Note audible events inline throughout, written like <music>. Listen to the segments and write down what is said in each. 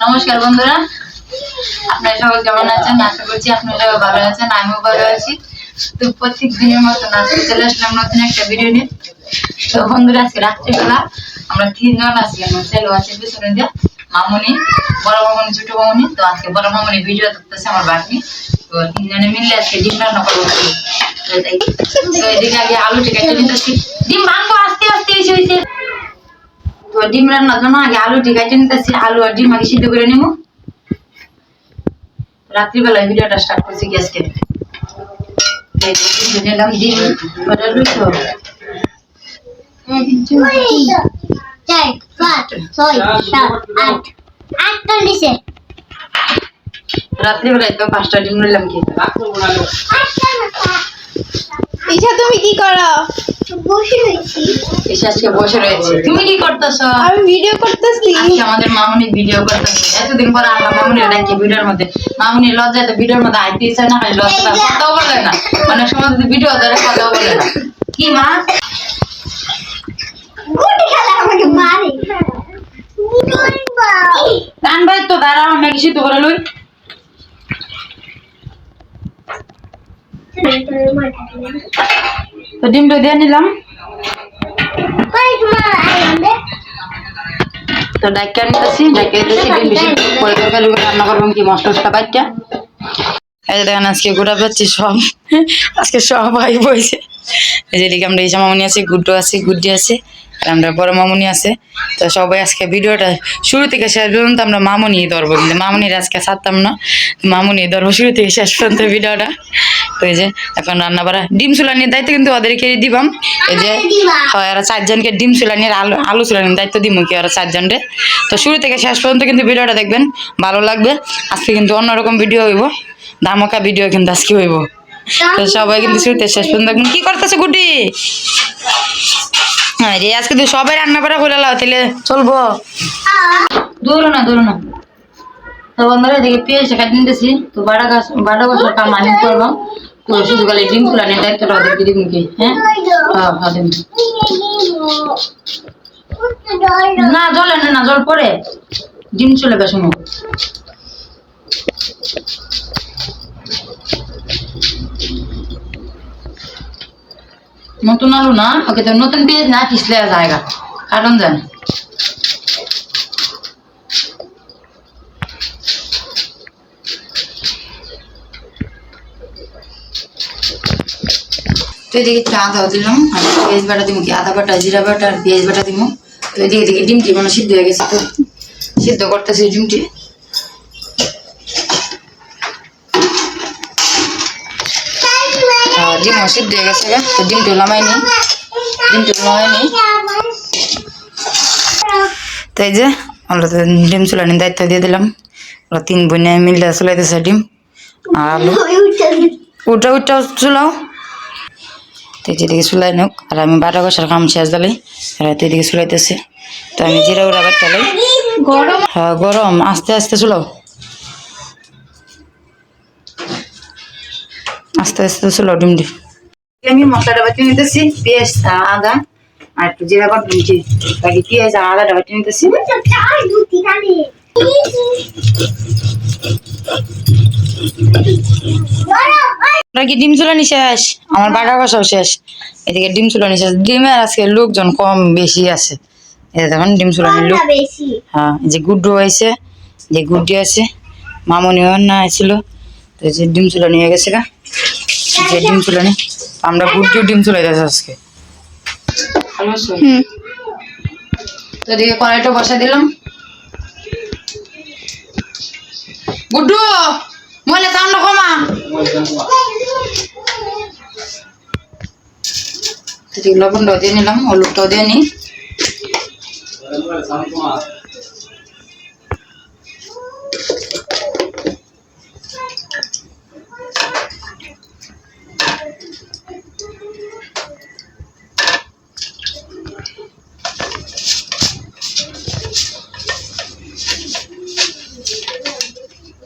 নমস্কার বন্ধুরা। আপনারা সবাই কেমন আছেন? আশা করছি আপনারা সবাই ভালো আছেন, আমিও ভালো আছি। তো প্রত্যেক দিনের মতন আজকে চলে আসলাম নতুন একটা ভিডিও নিয়ে। তো বন্ধুরা, আজকে রাত্রিবেলা আমরা তিনজন আছি, আমার ছেলে আছে পিছনে দিয়ে, মামুনি, বড় মামুনি, ছোট মামুনি। তো আজকে বড় মামুনি ভিডিও দেখতেছে আমার বাকি তো তিনজনে মিললে আজকে ডিম রান্না করব তো এদিকে আগে আলু আছে নিতেছি ডিম ভাঙবো আস্তে আস্তে এসে হয়েছে তো ডিম রান্নার জন্য আগে আলু ঠিক আছে নিতেছি আলু আর ডিম আগে সিদ্ধ করে নেব রাত্রিবেলায় ভিডিওটা স্টার্ট করছি গ্যাসকে ডিম চার পাঁচ ছয় সাত আট রাত্রিবেলায় তো পাঁচটা ডিম নিলাম তুমি কি করো? বসে রয়েছি। আজকে বসে রয়েছে। তুমি কি করতেছ? আমি ভিডিও করতেছি। আজকে আমাদের মামুনি ভিডিও করতেছে। এতদিন পরে আমরা মামুনি ডাকি ভিডিওর মধ্যে মামুনি লজ্জায় তো ভিডিওর মধ্যে আইতে ইচ্ছা না খালি লজ্জা কথাও বলে না। অনেক সময় যদি ভিডিও ধরে কথাও বলে না। কি মা? গুড খেলা আমাকে মারে। রান ভাই তো দাঁড়াও ম্যাগি সিদ্ধ করে লই। তো ডিমটা দিয়ে নিলাম। তো ডাক্কা নিতেছি ডাক্কা দিতেছি, ডিম বেশি পরে তরকারি করে রান্না করব কি মশলা টসলা বাচ্চা এই দেখেন, আজকে গোটা পাচ্ছি সব। আজকে সবাই বইছে। এই যে আমরা এই মামনি আছে আছে, গুড্ডি আছে। আমরা বড় মামুনি আছে। তো সবাই আজকে ভিডিওটা শুরু থেকে শেষ পর্যন্ত আমরা মামুনি ধরবো। কিন্তু মামুনির আজকে ছাড়তাম না। মামুনি ধরবো শুরু থেকে শেষ পর্যন্ত ভিডিওটা। তো এই যে, এখন রান্না বাড়া ডিম চুলানির দায়িত্ব কিন্তু ওদেরকে দিবাম। এই যে, হয় ওরা চারজনকে ডিম চুলানির আলু আলু চুলানির দায়িত্ব দিব কি ওরা চারজনকে তো শুরু থেকে শেষ পর্যন্ত কিন্তু ভিডিওটা দেখবেন। ভালো লাগবে। আজকে কিন্তু অন্যরকম ভিডিও হইব। দামকা ভিডিও কিন্তু আজকে হইব। তো সবাই কিন্তু শুরুতে শেষ পর্যন্ত কি করতেছে গুটি হ্যাঁ রে, আজকে তো সবাই রান্না করা হলে লাও তাহলে চলবো। দূরো না দূরো না। তো বন্ধুরা, এদিকে পেঁয়াজ কাটি নিতেছি। তো বাটা গাছ, বাটা গাছের কাম আমি করব তো শুধু গেলে ডিম ফুলানির দায়িত্বটা ওদেরকে দিব কি হ্যাঁ? হ্যাঁ হ্যাঁ না, জল না জল পরে। ডিম চলে বেশ নতুন আলু না, ওকে তো নতুন পেঁয়াজ না পিছলে জায়গা। কারণ জানে? তো এদিকে একটু আদাও দিলাম, আর পেঁয়াজ বাটা দিব কি? আদা বাটা, জিরা বাটা আর পেঁয়াজ বাটা দিব তো এদিকে এদিকে ডিমটি মানে সিদ্ধ হয়ে গেছে তো। সিদ্ধ করতেছি ডিমটি। ডিমও সিদ্ধ হয়ে গেছে। তো ডিমটি লামাই নি ডিমটি লামাই নি। তো এই যে আমরা তো ডিম চুলানির দায়িত্ব দিয়ে দিলাম। ওরা তিন বোনে মিলে চলাইতেছে ডিম আর আলু। উঠা উঠা, চুলাও। তো যেদিকে চুলাই নোক আর আমি বারো কষার কাম শেষ দিলাই আর এদিকে চুলাইতেছে। তো আমি জিরা উড়া গরম হ্যাঁ গরম, আস্তে আস্তে চুলাও। আস্তে আস্তে চুলাও ডিম ডিম আমি মশলাটা বাটি নিতেছি পেঁয়াজ আদা আর একটু জিরা বাট দিচ্ছি বাকি পেঁয়াজ আর আদাটা বাটি নিতেছি কি ডিম চুলানি শেষ? আমার বাটা কষাও শেষ। এদিকে ডিম চুলানি শেষ। ডিমের আজকে লোকজন কম বেশি আছে। এই যে ডিম চুলানির লোক। বেশি। হ্যাঁ যে গুড্ডু হয়েছে যে গুড্ডি আছে মামনিও না ছিল তো যে ডিম চুলানি হয়ে গেছে গা। যে ডিম চুলানি আমরা গুড্ডিও ডিম চুলাইতেছি আজকে। হুম। তো এদিকে কড়াইটা বসা দিলাম। গুড্ডু মনে সাউন্ড কমা লবণটাও দিয়ে নিলাম হলুদটাও দিয়ে নিই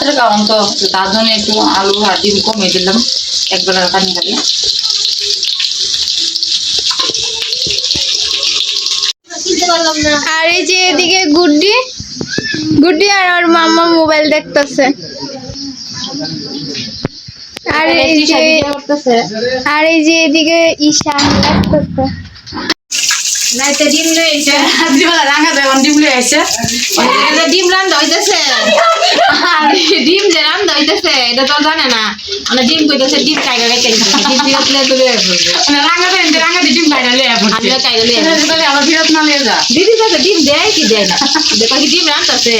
রাত্রে কারণ তো তার জন্য একটু আলু আর ডিম কমিয়ে দিলাম। এক বেলার পানি খালি আর এই যে এদিকে গুড্ডি গুড্ডি আর ওর মাম্মা মোবাইল দেখতেছে। আর এই যে আর এই যে এদিকে ঈশান দেখতেছে। নাইতে ডিম লইছে রাত্রিবেলা রাঙা দেয় ডিম লিয়ে এটা ডিম রান্ধা হইতেছে। ডিম যে রান্ধা হইতেছে এটা তো জানে না। মানে ডিম কইতেছে ডিম কাইগা কাইগা ডিম দিয়ে তুলে তুলে পড়বে। মানে রাঙা দেয় রাঙা দিয়ে ডিম খাইটা লিয়ে পড়ছে। আমিও কাইগা লিয়ে তাহলে আবার ফিরত না লিয়ে যা। দিদি কাছে ডিম দেয় কি দেয় না? দেখো কি ডিম রান্ধতেছে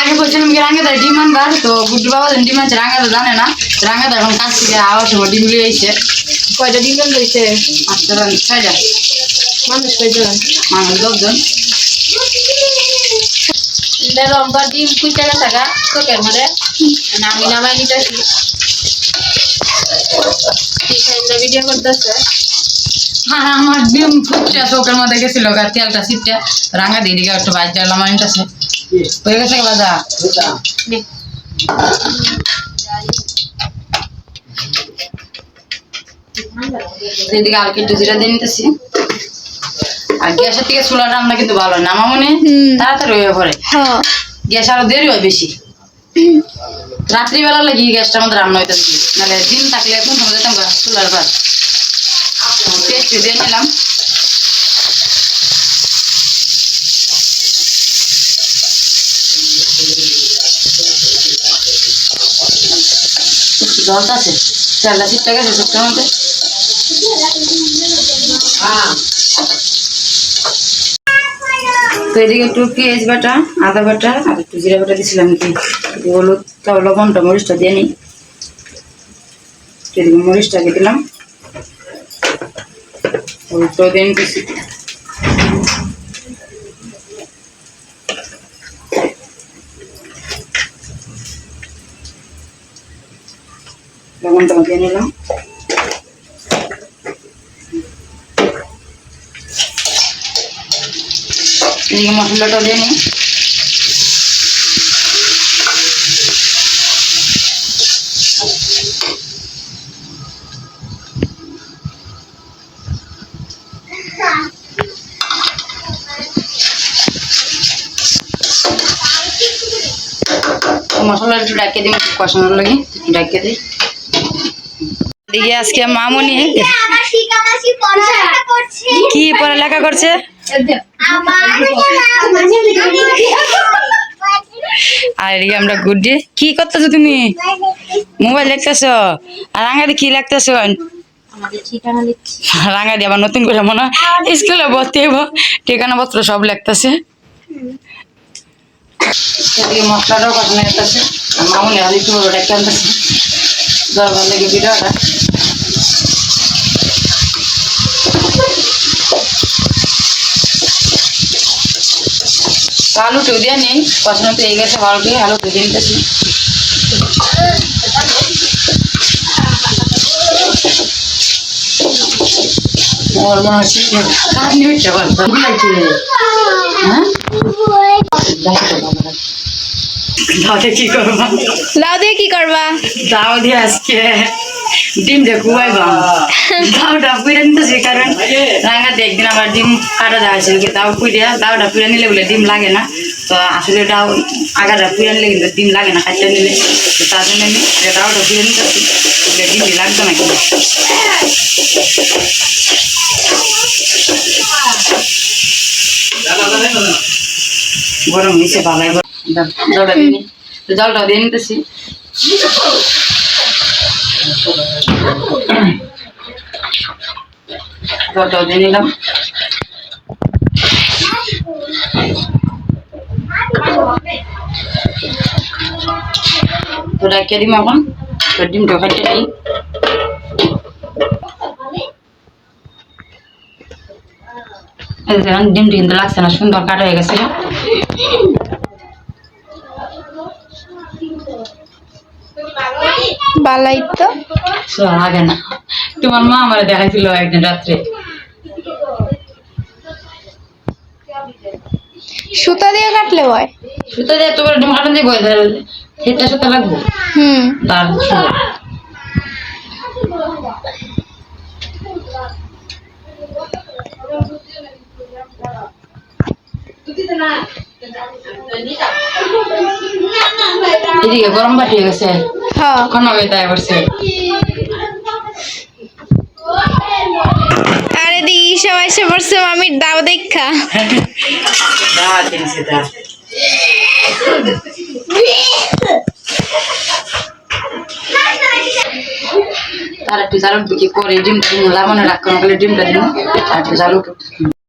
আগে বলছিলাম কি রাঙা দেয় ডিম আনবার তো গুড্ডু বাবা ডিম আনছে রাঙা দেয় জানে না রাঙা দেয় এখন কাজ থেকে আওয়াজ সময় ডিম লিয়ে আইছে। কয়টা ডিম রান্ধা হইছে আচ্ছা ছয়টা। মানুষ কয়জন মানুষ দশজন। লম্বা ডিম কুইটা গেছে গা চোখের মধ্যে আমি নামাই নিতেছি। ভিডিও করতেছে। হ্যাঁ আমার ডিম চোখের মধ্যে গেছিল গা তেলটা সিটটা রাঙা দিয়ে দিকে একটু দিলাম নিতেছে হয়ে গেছে বাজা এদিকে আর একটু দিয়ে নিতেছি। আর গ্যাসের থেকে রান্না কিন্তু ভালো হয় না আমার মনে হয় হুম। তাড়াতাড়ি হয়ে পড়ে। হ্যাঁ। গ্যাস আরও দেরি হয় বেশি। রাত্রিবেলা লাগি গ্যাসটা মধ্যে রান্না হইতেছে। নাহলে দিন থাকলে এখন চুলার পার পেস্ট দিয়ে নিলাম আছে? তো এদিকে একটু বাটা, আদা বাটা, আর একটু জিরা বাটা দিয়েছিলাম কি? হলুদ লবণটা মরিচটা দিয়ে নিই। এদিকে মরিচটাকে দিলাম। হলুদটাও দিয়ে নিতেছি লবণটাও দিয়ে নিলাম এদিকে মশলাটা দিয়ে নিই মশলা একটু ডাকিয়ে দিই একটু কষানোর লাগে ডাকিয়ে দিই। আজকে মামনি। কি পড়ালেখা করছে? আর এদিকে আমরা গুড্ডি কি করতেছো তুমি? মোবাইল দেখতেছো? আর রাঙাদি কি লাগতেছো? আমাদের ঠিকানা আবার নতুন করে মনে হয় স্কুলে ভর্তি হইব। ঠিকানা পত্র সব লিখতেছে এদিকে মশলাটাও কষানো যেতেছে মামুনি আর একটু বড় ডাক্তার আনতেছে। দরকার লেগে তো আলু টু দিয়ে নেই। কষানো তো এই গেছে দিয়ে আলু দিয়ে নিতেছি। ওর মনে হচ্ছে কাজ হ্যাঁ? দাওতে কি করবা? লাউ দিয়ে কি করবা? দাও দিয়ে আজকে ডিম দিয়ে কুয়াইবা। দাওটা পুইরা নিতেছি কারণ রাঙাতে একদিন আমার ডিম কাটা দেওয়া হয়েছিল কি দাও পুইরা দাওটা পুইরা নিলে বলে ডিম লাগে না। তো আসলে দাও আগাটা পুইরা নিলে কিন্তু ডিম লাগে না কাটতে নিলে। তো তার জন্য আমি দাওটা পুইরা নিতেছি ডিম লাগতো না কিন্তু গরম হয়েছে ভালোই জলটা। তো জলটা দিয়ে নিতেছি। জলটাও দিয়ে নিলাম। তো ডাকিয়ে দিম এখন। তো ডিমটা খাইতে দিই ডিমটা কিন্তু লাগছে না, সুন্দর কাটা হয়ে গেছে। বালাই তো লাগে না। তোমার মা আমার দেখাইছিল একদিন রাত্রে। সুতা দিয়ে কাটলে হয়। সুতো দিয়ে তোমার কাটন দিয়ে বয়ে সেটা সুতো লাগবো? হুম। তার সুতো এদিকে গরম পাঠিয়ে গেছে। হ্যাঁ। কোনো তাই করছে। আর এদিকে ঈশা এসে পড়ছে মামির দাও দেখা। তার একটু জালুক দিকে করে ডিম রাখতে গেলে ডিমটা দিন। আর একটু জালুক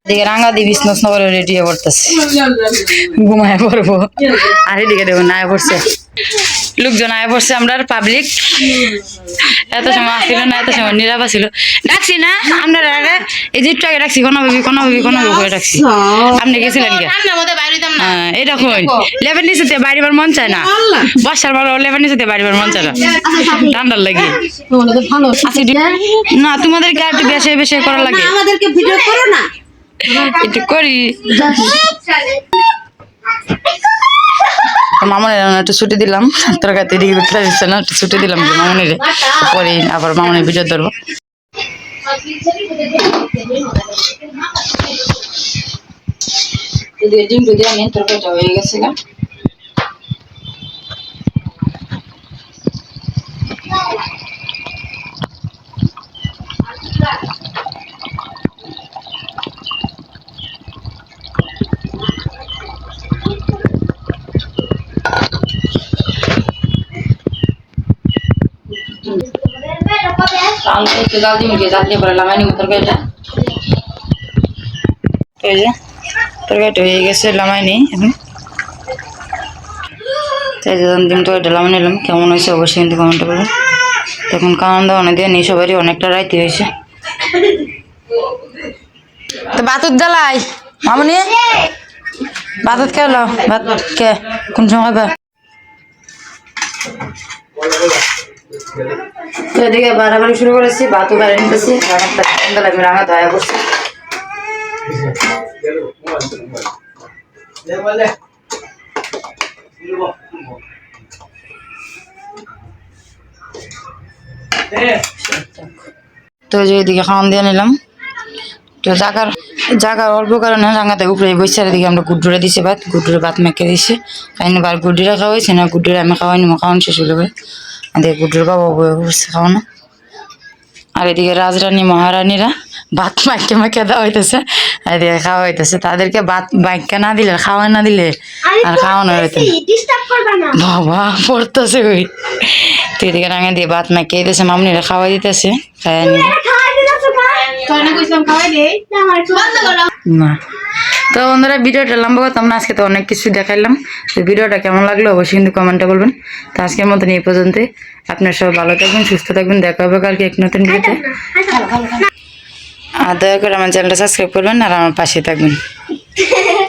এদিকে রাঙা দিয়ে বিষ্ণুস নগরে রেডি হয়ে পড়তেছে। ঘুমায় পড়ব। আর এদিকে দেখুন না পড়ছে। লোকজন আয় পড়ছে আমরা পাবলিক এত সময় আসছিল না এত সময় নিরাপা ছিল ডাকছি না আমরা আগে এই যে একটু আগে ডাকছি কোনো ভাবি কোনো ভাবি কোনো ভাবি করে ডাকছি। আপনি গেছিলেন কে? হ্যাঁ, এই দেখুন লেবেন নিচেতে বাড়িবার মন চায় না। বর্ষার ভালো লেবেন নিচেতে বাড়িবার মন চায় না। ঠান্ডার লাগে। আচ্ছা, না তোমাদেরকে আর একটু বেশি বেশি করা লাগে। আমাদেরকে ভিডিও করো না। একটু করি। মামনের একটু ছুটি দিলাম। তোর কাছে এদিকে উঠতে দিচ্ছে না একটু ছুটি দিলাম যে মামনের। পরে আবার মামনের ভিডিও ধরবো। ডিম টু দিয়ে আমি তরকারিটা হয়ে গেছে গা। আলু একটু জাল দিয়ে জাল দিয়ে পরে লাগাই তরকারিটা। এই যে, তরকারিটা হয়ে গেছে লামাই নি এখন। তাই যে ডিম তরকারিটা লামাই নিলাম, কেমন হয়েছে অবশ্যই কিন্তু কমেন্ট করবেন এখন খাওয়ান দাওয়ানো দিয়ে নি সবারই অনেকটা রাইতে হয়েছে। তো বাতুর জ্বালাই। মামনি? বাতুত কে হলো ভাত কে কোন সময় খাবে? তো এদিকে বাড়াবাড়ি শুরু করেছি ভাতও বাইরে নিতেছি আমি রাঙা ধয়া করছি। তো এদিকে খাওয়ান দিয়ে নিলাম। তো জাগার জাগার অল্প কারণে রাঙাতে উপরে বসে আর এদিকে আমরা গুড্ডুরে দিছি ভাত, গুড্ডুরে ভাত মেখে দিছি। না বার গুড্ডিরা খাওয়াইছি না, গুড্ডুরে আমি খাওয়াই নিবো খাওয়ান শেষ হলো এদিকে গুড্ডুর বাবা বয়ে খাও না। আর এদিকে রাজরানী মহারানীরা ভাত মাইকে মাইকে দেওয়া হইতেছে। এদিকে খাওয়া হইতেছে। তাদেরকে ভাত মাইকে না দিলে খাওয়া না দিলে আর খাওয়ানো হইতে বাবা পড়তেছে ওই তো এদিকে রাঙে দিয়ে ভাত মাইকে দিতেছে মামনিরা খাওয়া দিতেছে খাওয়া নিয়ে খাওয়াই দিলাছো মা তোর না তো বন্ধুরা ভিডিওটা লম্বা করতাম না আজকে তো অনেক কিছু দেখাইলাম। তো ভিডিওটা কেমন লাগল অবশ্যই কিন্তু কমেন্টটা বলবেন। তো আজকের মতন এই পর্যন্ত আপনার সব ভালো থাকবেন সুস্থ থাকবেন। দেখা হবে কালকে এক নতুন ভিডিওতে। আর দয়া করে আমার চ্যানেলটা সাবস্ক্রাইব করবেন আর আমার পাশে থাকবেন। <laughs>